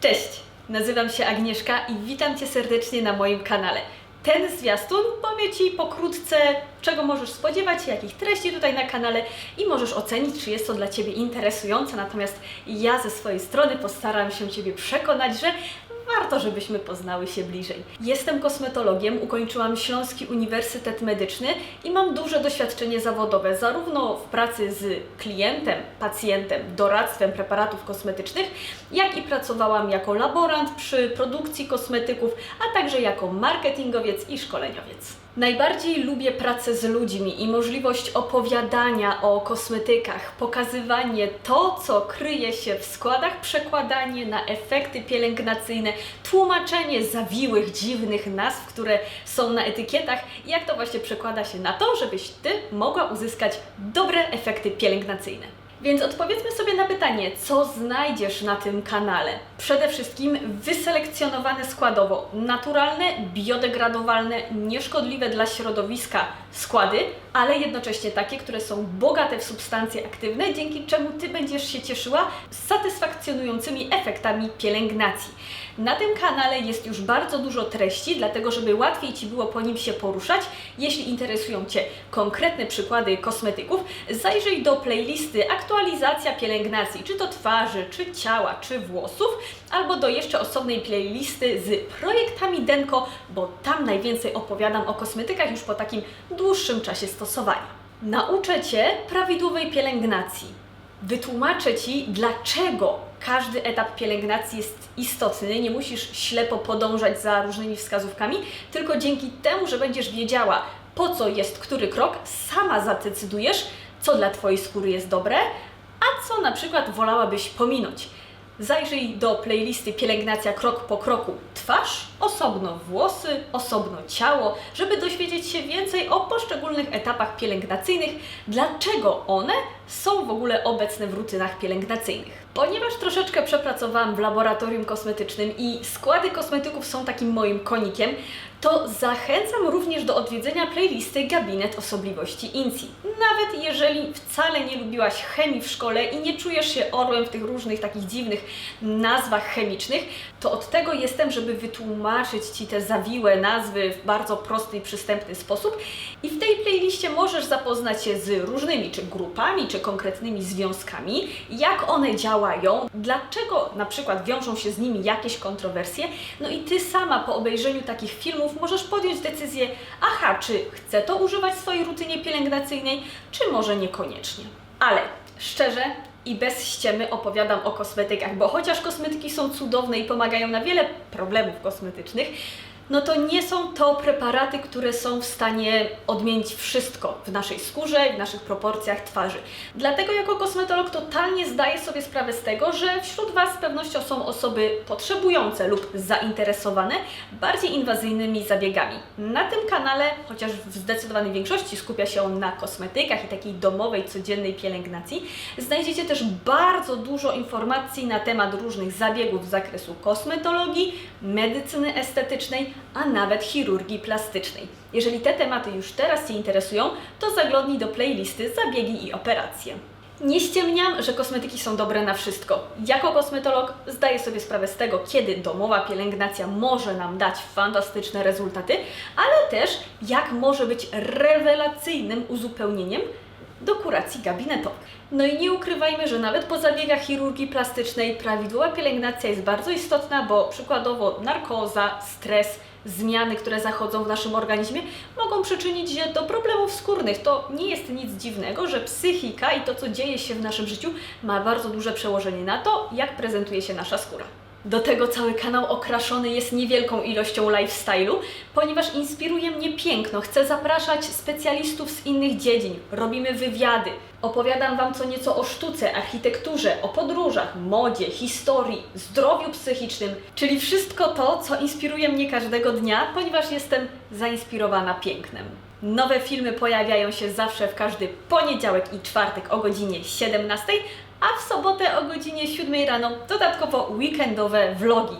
Cześć, nazywam się Agnieszka i witam Cię serdecznie na moim kanale. Ten zwiastun powie Ci pokrótce, czego możesz spodziewać się, jakich treści tutaj na kanale i możesz ocenić, czy jest to dla Ciebie interesujące. Natomiast ja ze swojej strony postaram się Ciebie przekonać, że warto, żebyśmy poznały się bliżej. Jestem kosmetologiem, ukończyłam Śląski Uniwersytet Medyczny i mam duże doświadczenie zawodowe, zarówno w pracy z klientem, pacjentem, doradztwem preparatów kosmetycznych, jak i pracowałam jako laborant przy produkcji kosmetyków, a także jako marketingowiec i szkoleniowiec. Najbardziej lubię pracę z ludźmi i możliwość opowiadania o kosmetykach, pokazywanie to, co kryje się w składach, przekładanie na efekty pielęgnacyjne, tłumaczenie zawiłych, dziwnych nazw, które są na etykietach i jak to właśnie przekłada się na to, żebyś Ty mogła uzyskać dobre efekty pielęgnacyjne. Więc odpowiedzmy sobie na pytanie, co znajdziesz na tym kanale. Przede wszystkim wyselekcjonowane składowo naturalne, biodegradowalne, nieszkodliwe dla środowiska składy, ale jednocześnie takie, które są bogate w substancje aktywne, dzięki czemu Ty będziesz się cieszyła satysfakcjonującymi efektami pielęgnacji. Na tym kanale jest już bardzo dużo treści, dlatego żeby łatwiej Ci było po nim się poruszać. Jeśli interesują Cię konkretne przykłady kosmetyków, zajrzyj do playlisty aktualizacja pielęgnacji, czy to twarzy, czy ciała, czy włosów, albo do jeszcze osobnej playlisty z projektami Denko, bo tam najwięcej opowiadam o kosmetykach już po takim dłuższym czasie stosowania. Nauczę Cię prawidłowej pielęgnacji. Wytłumaczę Ci, dlaczego każdy etap pielęgnacji jest istotny. Nie musisz ślepo podążać za różnymi wskazówkami, tylko dzięki temu, że będziesz wiedziała, po co jest który krok, sama zadecydujesz, co dla Twojej skóry jest dobre, a co na przykład wolałabyś pominąć. Zajrzyj do playlisty Pielęgnacja krok po kroku twarz, osobno włosy, osobno ciało, żeby dowiedzieć się więcej o poszczególnych etapach pielęgnacyjnych, dlaczego one są w ogóle obecne w rutynach pielęgnacyjnych. Ponieważ troszeczkę przepracowałam w laboratorium kosmetycznym i składy kosmetyków są takim moim konikiem, to zachęcam również do odwiedzenia playlisty Gabinet Osobliwości INCI. Nawet jeżeli wcale nie lubiłaś chemii w szkole i nie czujesz się orłem w tych różnych takich dziwnych nazwach chemicznych, to od tego jestem, żeby wytłumaczyć Ci te zawiłe nazwy w bardzo prosty i przystępny sposób. I w tej playliście możesz zapoznać się z różnymi, czy grupami, czy konkretnymi związkami, jak one działają, dlaczego na przykład wiążą się z nimi jakieś kontrowersje. No i Ty sama po obejrzeniu takich filmów możesz podjąć decyzję, aha, czy chcę to używać w swojej rutynie pielęgnacyjnej, czy może niekoniecznie. Ale szczerze, i bez ściemy opowiadam o kosmetykach, bo chociaż kosmetyki są cudowne i pomagają na wiele problemów kosmetycznych, no to nie są to preparaty, które są w stanie odmienić wszystko w naszej skórze w naszych proporcjach twarzy. Dlatego jako kosmetolog totalnie zdaję sobie sprawę z tego, że wśród Was z pewnością są osoby potrzebujące lub zainteresowane bardziej inwazyjnymi zabiegami. Na tym kanale, chociaż w zdecydowanej większości skupia się on na kosmetykach i takiej domowej, codziennej pielęgnacji, znajdziecie też bardzo dużo informacji na temat różnych zabiegów z zakresu kosmetologii, medycyny estetycznej, a nawet chirurgii plastycznej. Jeżeli te tematy już teraz Cię interesują, to zaglądnij do playlisty Zabiegi i operacje. Nie ściemniam, że kosmetyki są dobre na wszystko. Jako kosmetolog zdaję sobie sprawę z tego, kiedy domowa pielęgnacja może nam dać fantastyczne rezultaty, ale też jak może być rewelacyjnym uzupełnieniem do kuracji gabinetowych. No i nie ukrywajmy, że nawet po zabiegach chirurgii plastycznej prawidłowa pielęgnacja jest bardzo istotna, bo przykładowo narkoza, stres, zmiany, które zachodzą w naszym organizmie, mogą przyczynić się do problemów skórnych. To nie jest nic dziwnego, że psychika i to, co dzieje się w naszym życiu, ma bardzo duże przełożenie na to, jak prezentuje się nasza skóra. Do tego cały kanał okraszony jest niewielką ilością lifestyle'u, ponieważ inspiruje mnie piękno. Chcę zapraszać specjalistów z innych dziedzin. Robimy wywiady. Opowiadam Wam co nieco o sztuce, architekturze, o podróżach, modzie, historii, zdrowiu psychicznym, czyli wszystko to, co inspiruje mnie każdego dnia, ponieważ jestem zainspirowana pięknem. Nowe filmy pojawiają się zawsze w każdy poniedziałek i czwartek o godzinie 17, a w sobotę o godzinie 7 rano dodatkowo weekendowe vlogi.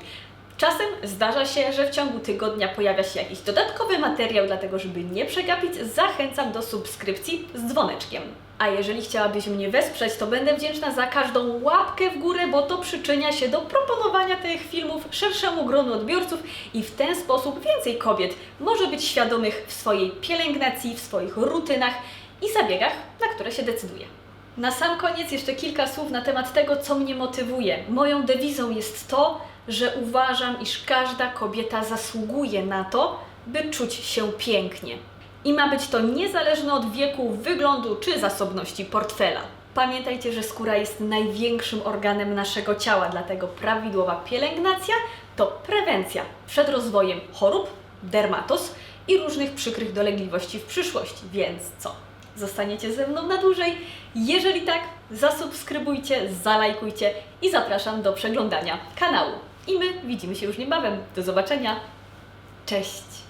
Czasem zdarza się, że w ciągu tygodnia pojawia się jakiś dodatkowy materiał, dlatego żeby nie przegapić, zachęcam do subskrypcji z dzwoneczkiem. A jeżeli chciałabyś mnie wesprzeć, to będę wdzięczna za każdą łapkę w górę, bo to przyczynia się do proponowania tych filmów szerszemu gronu odbiorców i w ten sposób więcej kobiet może być świadomych w swojej pielęgnacji, w swoich rutynach i zabiegach, na które się decyduje. Na sam koniec jeszcze kilka słów na temat tego, co mnie motywuje. Moją dewizą jest to, że uważam, iż każda kobieta zasługuje na to, by czuć się pięknie. I ma być to niezależne od wieku, wyglądu czy zasobności portfela. Pamiętajcie, że skóra jest największym organem naszego ciała, dlatego prawidłowa pielęgnacja to prewencja przed rozwojem chorób, dermatos i różnych przykrych dolegliwości w przyszłości. Więc co? Zostaniecie ze mną na dłużej? Jeżeli tak, zasubskrybujcie, zalajkujcie i zapraszam do przeglądania kanału. I my widzimy się już niebawem. Do zobaczenia. Cześć!